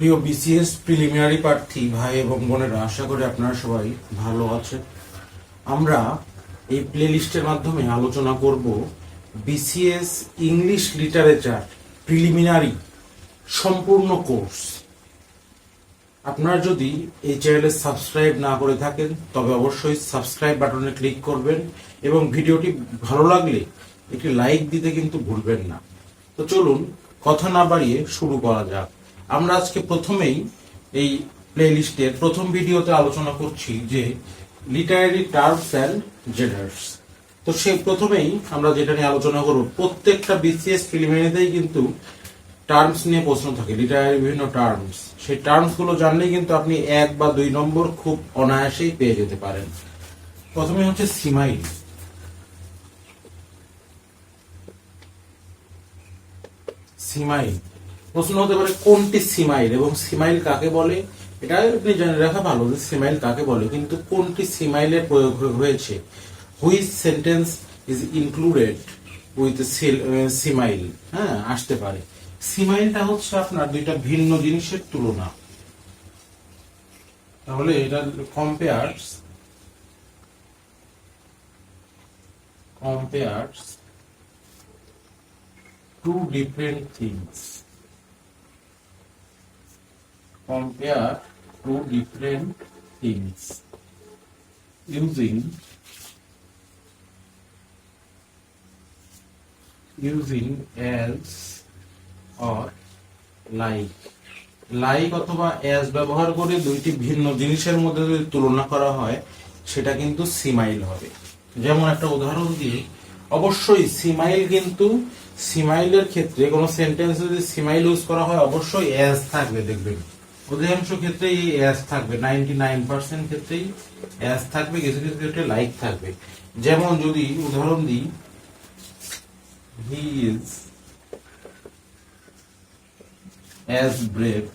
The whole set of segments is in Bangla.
প্রিয় বিসিএস প্রিলিমিনারি প্রার্থী ভাই এবং বোনেরা, আশা করি আপনারা সবাই ভালো আছেন। আমরা এই প্লে লিস্টের মাধ্যমে আলোচনা করব বিসিএস ইংলিশ লিটারেচার প্রিলিমিনারি সম্পূর্ণ কোর্স আপনারা যদি এই চ্যানেলে সাবস্ক্রাইব না করে থাকেন, তবে অবশ্যই সাবস্ক্রাইব বাটনে ক্লিক করবেন এবং ভিডিওটি ভালো লাগলে একটি লাইক দিতে কিন্তু ভুলবেন না। তো চলুন, কথা না বাড়িয়ে শুরু করা যাক। আমরা আজকে প্রথমেই এই প্লে লিস্টের প্রথম ভিডিওতে আলোচনা করছি যে লিটারারি টার্মস অ্যান্ড জেনার্স তো সে প্রথমেই আমরা যেটা নিয়ে আলোচনা করব, প্রত্যেকটা বিসিএস প্রিলিমিনারিতেই কিন্তু টার্মস নিয়ে প্রশ্ন থাকে লিটারারি বিভিন্ন টার্মস সেই টার্মসগুলো জানলেই কিন্তু আপনি এক বা দুই নম্বর খুব অনায়াসেই পেয়ে যেতে পারেন। প্রথমে হচ্ছে সিমাইল সিমাইল প্রশ্ন হতে পারে, কোনটি সিমাইল? এবং সিমাইল কাকে বলে? এটা আপনি জেনে রাখা ভালো যে সিমাইল কাকে বলে, কিন্তু কোনটি সিমাইলের প্রয়োগ হয়েছে which sentence is included with simile? হ্যাঁ আসতে পারে। সিমাইলটা হচ্ছে আপনার দুইটা ভিন্ন জিনিসের তুলনা। তাহলে এটা compares compares two different things compare two different things using using as or like. Like অথবা অ্যাজ ব্যবহার করে দুইটি ভিন্ন জিনিসের মধ্যে যদি তুলনা করা হয়, সেটা কিন্তু সিমাইল হবে। যেমন একটা উদাহরণ দিয়ে, অবশ্যই সিমাইল কিন্তু সিমাইলের ক্ষেত্রে কোনো সেন্টেন্সে যদি সিমাইল ইউজ করা হয়, অবশ্যই অ্যাজ থাকবে, দেখবেন। অধিকাংশ ক্ষেত্রেই অ্যাজ থাকবে নাইনটি নাইন পার্সেন্ট ক্ষেত্রেই অ্যাজ থাকবে, কিছু কিছু ক্ষেত্রে লাইক থাকবে যেমন যদি উদাহরণ দিই he is as brave.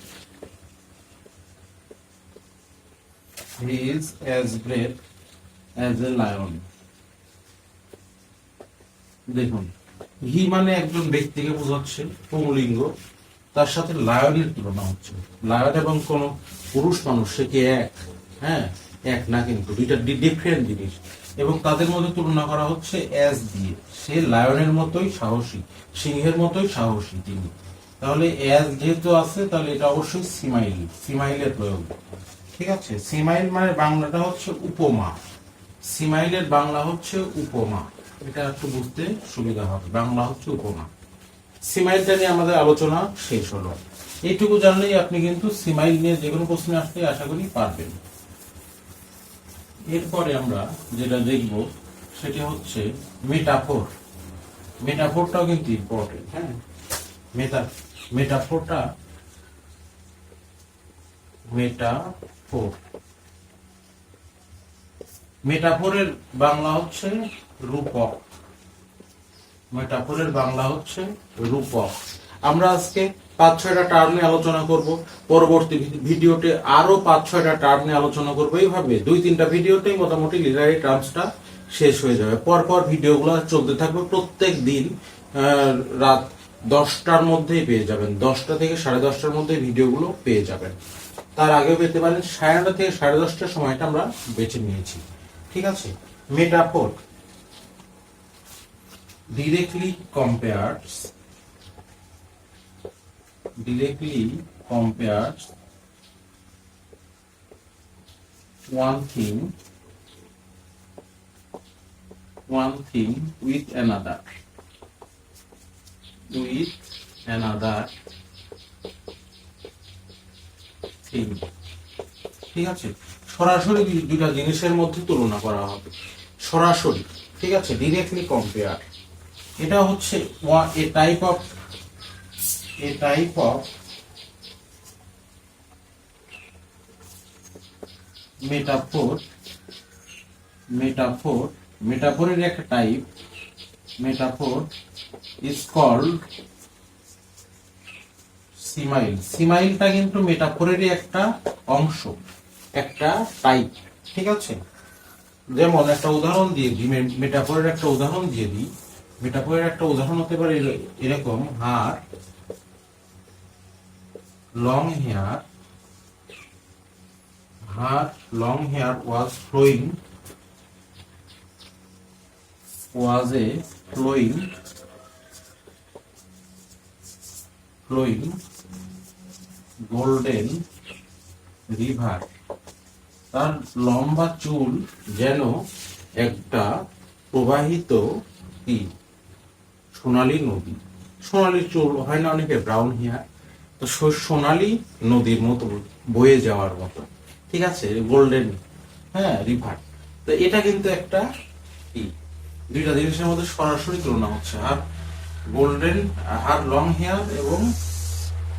He is as brave as a lion. দেখুন হি মানে একজন ব্যক্তিকে বোঝাচ্ছে, পুংলিঙ্গ তার সাথে লায়নের তুলনা হচ্ছে। লায়ন এবং কোন পুরুষ মানুষ, সে কি এক? হ্যাঁ এক না কিন্তু। দুইটা ডিফারেন্ট জিনিস। এবং তাদের মধ্যে তুলনা করা হচ্ছে অ্যাজ দিয়ে। সে লায়নের মতোই সাহসী, সিংহের মতোই সাহসী তিনি। তাহলে অ্যাজ যেহেতু আছে, তাহলে এটা অবশ্যই সিমাইল, সিমাইলের প্রয়োগ। ঠিক আছে? সিমাইল মানে বাংলাটা হচ্ছে উপমা। সিমাইলের বাংলা হচ্ছে উপমা। এটা একটু বুঝতে সুবিধা হবে। বাংলা হচ্ছে উপমা। সিমাইলটা নিয়ে আমাদের আলোচনা শেষ হলো। এইটুকু জানলেই আপনি কিন্তু সিমাইল নিয়ে যে কোনো প্রশ্নে আসতে আশা করি পারবেন। এরপরে আমরা যেটা দেখব, সেটা হচ্ছে মেটাফোর। মেটাফোরটাও কিন্তু ইম্পর্টেন্ট হ্যাঁ? মেটা, মেটাফোরটা মেটাফোর। মেটাফোরের বাংলা হচ্ছে রূপক। মেটাফোরের বাংলা হচ্ছে রূপক। আমরা আজকে পাঁচ, ছয়টা টার্ম নিয়ে আলোচনা করব। পরবর্তী ভিডিওতে আরও পাঁচ, ছয়টা টার্ম নিয়ে আলোচনা করব। এইভাবে দুই, তিনটা ভিডিওতেই মোটামুটি লিটারি টার্মসটা শেষ হয়ে যাবে। পরপর ভিডিওগুলো চলতে থাকবে প্রত্যেক দিন রাত দশটার মধ্যেই পেয়ে যাবেন। দশটা থেকে সাড়ে দশটার মধ্যে ভিডিওগুলো পেয়ে যাবেন। তার আগেও পেতে পারেন। সাড়ে নটা থেকে সাড়ে দশটার সময়টা আমরা বেছে নিয়েছি। ঠিক আছে? Metaphor directly compares directly compares one thing one thing with another with another thing ঠিক আছে সরাসরি দুইটা জিনিসের মধ্যে তুলনা করা হবে সরাসরি ঠিক আছে ডিরেক্টলি কম্পেয়ার এটা হচ্ছে a type of a type of metaphor metaphor মেটাফোরের একটা type metaphor is called simile সিমাইলটা কিন্তু মেটাফোরেরই একটা অংশ, একটা টাইপ ঠিক আছে? যেমন একটা উদাহরণ দিয়ে দিই মেটাফোরের একটা উদাহরণ দিয়ে দিই। মেটাফোরের একটা উদাহরণ হতে পারে এরকম, her long hair her long hair was flowing was a flowing flowing golden river তার লম্বা চুল যেন একটা প্রবাহিত সোনালী নদী। সোনালী চুল, হয় না অনেকে ব্রাউন হেয়ার তো সোনালী নদীর মতো বয়ে যাওয়ার মতো। ঠিক আছে? গোল্ডেন হ্যাঁ রিভার তো এটা কিন্তু একটা কি? দুইটা জিনিসের মধ্যে সরাসরি তুলনা হচ্ছে। আর গোল্ডেন আর লং হেয়ার এবং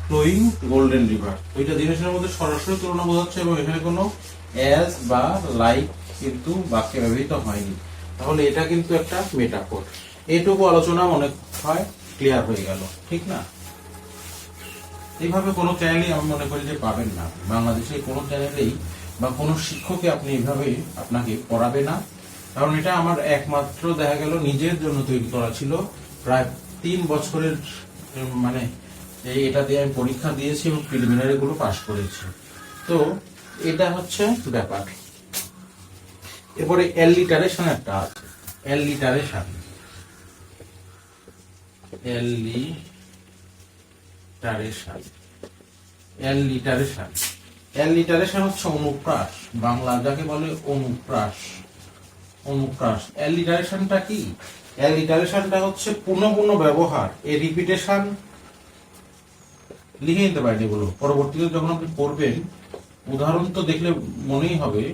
ফ্লোয়িং গোল্ডেন রিভার দুইটা জিনিসের মধ্যে সরাসরি তুলনা বোঝা বোঝাচ্ছে এবং এখানে কোনো অ্যাজ বা লাইক কিন্তু বাক্যে ব্যবহৃত হয়নি। তাহলে এটা কিন্তু একটা মেটাফোর এইটুকু আলোচনা মনে হয় ক্লিয়ার হয়ে গেল, ঠিক না? এইভাবে কোনো চ্যানেলেই আমি মনে করি যে পাবেন না। বাংলাদেশে কোনো চ্যানেলেই বা কোনো শিক্ষকে আপনি এইভাবে আপনাকে পড়াবে না। কারণ এটা আমার একমাত্র দেখা গেল নিজের জন্য তৈরি করা ছিল। প্রায় তিন বছরের মানে এই এটা দিয়ে আমি পরীক্ষা দিয়েছি এবং প্রিলিমিনারি গুলো পাশ করেছি। তো এটা হচ্ছে ব্যাপার। এরপরে এল লিটারেশন একটা আছে। এল লিটারেশন এল লিটারেশন এল লিটারেশন এল লিটারেশন হচ্ছে অনুপ্রাস। বাংলা যাকে বলে অনুপ্রাস। অনুপ্রাস। এল লিটারেশনটা কি? এল লিটারেশনটা হচ্ছে পুনঃ পুনঃ ব্যবহার, এ রিপিটেশন। লিখে নিতে পারেন এগুলো। পরবর্তীতে যখন আপনি পড়বেন, উদাহরণ তো দেখলে মনেই হবে,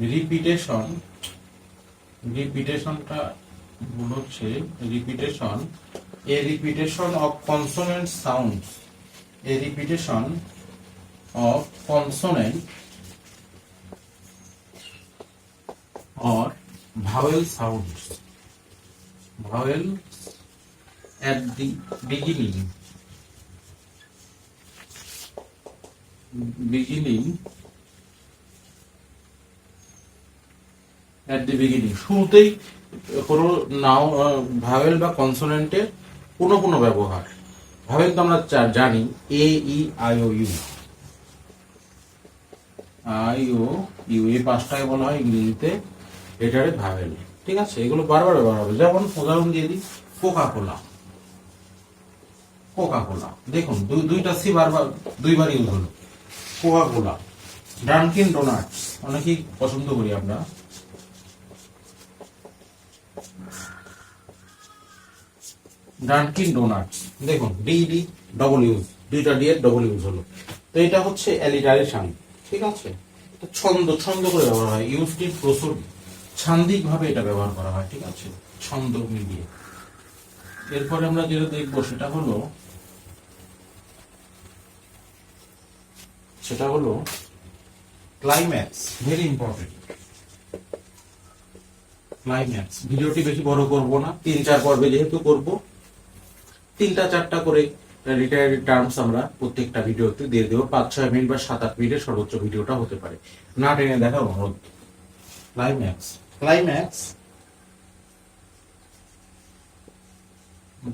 রিপিটেশন। রিপিটেশনটা ভুল হচ্ছে repetition a repetition of consonant sound a repetition of consonant or vowel sounds. Vowel at the beginning. Beginning at the beginning. শুরুতেই কোনো নাও ভাওয়েল বা কনসোনেন্টের পুনঃ পুনঃ ব্যবহার। ভাওয়েল তো আমরা জানি A E I O U I O U এই পাঁচটাকে বলা হয় ইংরেজিতে, এটারে ভাওয়েল। ঠিক আছে? এগুলো বারবার ব্যবহার হবে। যেমন উদাহরণ দিয়ে দিই কোকা কোলা কোকা কোলা দেখুন, দুই দুইটা সি বারবার, দুইবার ইউজ হলো। কোকা কোলা ডানকিন ডোনাটস অনেকেই পছন্দ করি আমরা। ডানকিন ডোনাটস দেখুন ডি ডি ডবল ইউজ দুইটা ডি এর ডবল ইউজ হলো। তো এটা হচ্ছে অ্যালিটারেশন ঠিক আছে? তো ছন্দ ছন্দ করে ব্যবহার হয়। ইউজটির প্রচুর ছান্দিক ভাবে এটা ব্যবহার করা হয়, ঠিক আছে? ছন্দ মিলিয়ে। এরপরে আমরা যেটা দেখব, সেটা হলো সেটা হলো ক্লাইম্যাক্স ভেরি ইম্পর্টেন্ট ক্লাইম্যাক্স ভিডিওটি বেশি বড় করব না, তিন চার পর্বে যেহেতু করব তিনটা, চারটা করে রিটায়ারি টার্মস আমরা প্রত্যেকটা ভিডিওতে দিয়ে দেবো। পাঁচ, ছয় মিনিট বা সাত, আট মিনিটের সর্বোচ্চ ভিডিওটা হতে পারে। না টেনে দেখার অনুরোধ। Climax climax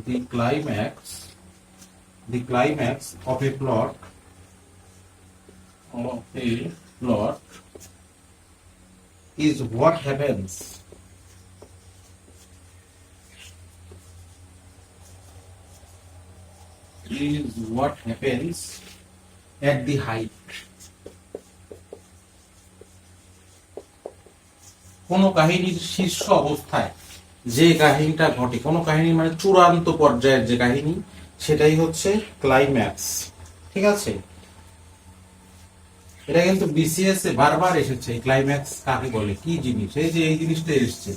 the climax the climax of a plot of a plot is what happens is what happens at the height. কোন কাহিনীর শীর্ষ অবস্থায় যে কাহিনীটা ঘটে, কোন কাহিনী মানে চূড়ান্ত পর্যায়ের যে কাহিনী, সেটাই হচ্ছে ক্লাইম্যাক্স ঠিক আছে? এটা কিন্তু বিসিএস এ বারবার এসেছে ক্লাইম্যাক্স কাকে বলে, কি জিনিস? এই যে এই জিনিসটা এসেছে।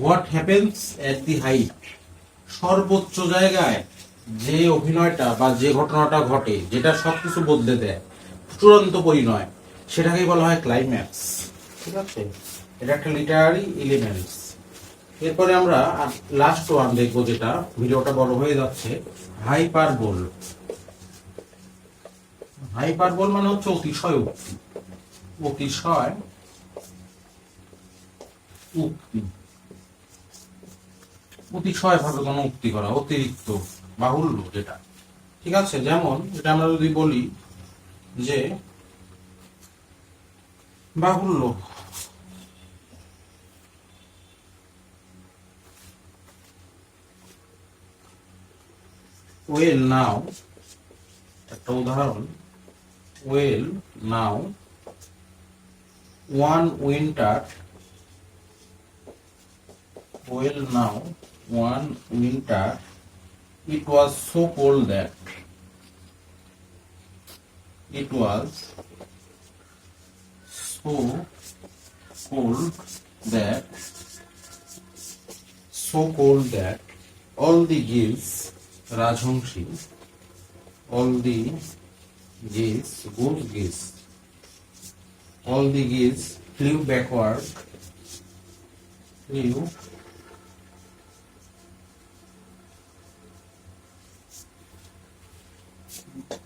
What happens at the height সর্বোচ্চ জায়গায় যে অভিনয়টা বা যে ঘটনাটা ঘটে, যেটা সবকিছু বদলে দেয়, চূড়ান্ত পরিণয়, সেটাকেই বলা হয় ক্লাইম্যাক্স ঠিক আছে? এটা একটা লিটারারি এলিমেন্টস এরপরে আমরা লাস্ট ওয়ান দেখব যেটা, ভিডিওটা বড় হয়ে যাচ্ছে হাইপারবোল হাইপারবোল মানে হচ্ছে অতিশয় উক্তি। অতিশয় উক্তি। অতিশয় ভাবে কোনো উক্তি করা, অতিরিক্ত। বাহুল্য যেটা। ঠিক আছে, যেমন এটা আমরা যদি বলি যে বাহুল্য ওয়েল নাও, একটা উদাহরণ, well now, one winter, well now one winter it was so cold that it was so cold that so cold that all the geese rajhangshi all the geese good geese all the geese flew backward flew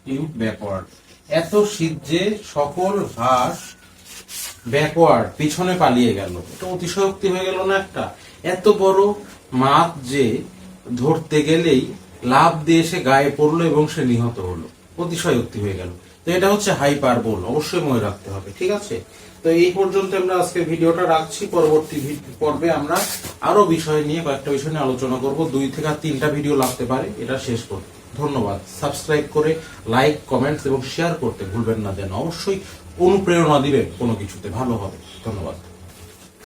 tube backward এত শীত যে সকল হাঁস ব্যাকওয়ার্ড পিছনে পালিয়ে গেল। এটা অতিশয়োক্তি হয়ে গেল না একটা? এত বড় মাছ যে ধরতে গেলেই লাভ দিয়ে সে গায়ে পড়ল এবং সে নিহত হলো। অতিশয়োক্তি হয়ে গেল। তো এটা হচ্ছে হাইপারবোল অবশ্যই মনে রাখতে হবে, ঠিক আছে? তো এই পর্যন্ত আমরা আজকে ভিডিওটা রাখছি। পরবর্তী পর্বে আমরা আরও বিষয় নিয়ে, কয়েকটা বিষয় নিয়ে আলোচনা করব। দুই থেকে তিনটা ভিডিও লাগতে পারে। এটা শেষ করতে ধন্যবাদ। সাবস্ক্রাইব করে লাইক কমেন্টস এবং শেয়ার করতে ভুলবেন না যেন। অবশ্যই অনুপ্রেরণা দিবে কোনো কিছুতে। ভালো হবে। ধন্যবাদ।